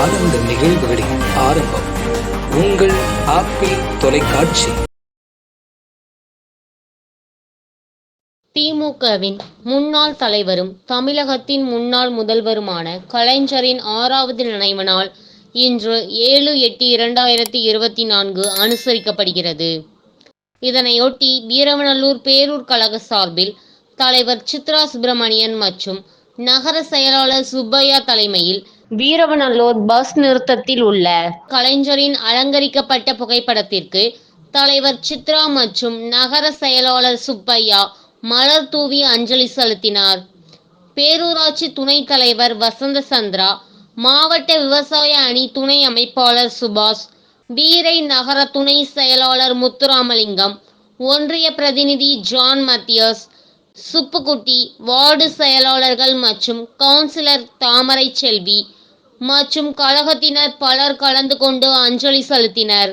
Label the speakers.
Speaker 1: ஆனந்த நிகழ்வுகளின் ஆரம்பம். உங்கள் ஆப்பிள் தொலைக்காட்சி.
Speaker 2: திமுகவின் முன்னாள் தலைவரும் தமிழகத்தின் முன்னாள் முதல்வருமான கலைஞரின் ஆறாவது நினைவு நாள் இன்று ஏழு எட்டு இரண்டாயிரத்தி இருபத்தி நான்கு அனுசரிக்கப்படுகிறது. இதனையொட்டி வீரவநல்லூர் பேரூர் கழக சார்பில் தலைவர் சித்ரா சுப்பிரமணியன் மற்றும் நகர செயலாளர் சுப்பையா தலைமையில் வீரவநல்லூர் பஸ் நிறுத்தத்தில் உள்ள கலைஞரின் அலங்கரிக்கப்பட்ட புகைப்படத்திற்கு தலைவர் சித்ரா மற்றும் நகர செயலாளர் சுப்பையா மலர் தூவி அஞ்சலி செலுத்தினார். பேரூராட்சி துணைத் தலைவர் வசந்த சந்திரா மாவட்ட விவசாய அணி துணை அமைப்பாளர் சுபாஷ் வீரை நகர துணை செயலாளர் முத்துராமலிங்கம் ஒன்றிய பிரதிநிதி ஜான் மத்தியஸ் சுப்புக்குட்டி வார்டு செயலாளர்கள் மற்றும் கவுன்சிலர் தாமரை செல்வி மற்றும் கழகத்தினர் பலர் கலந்து கொண்டு அஞ்சலி செலுத்தினர்.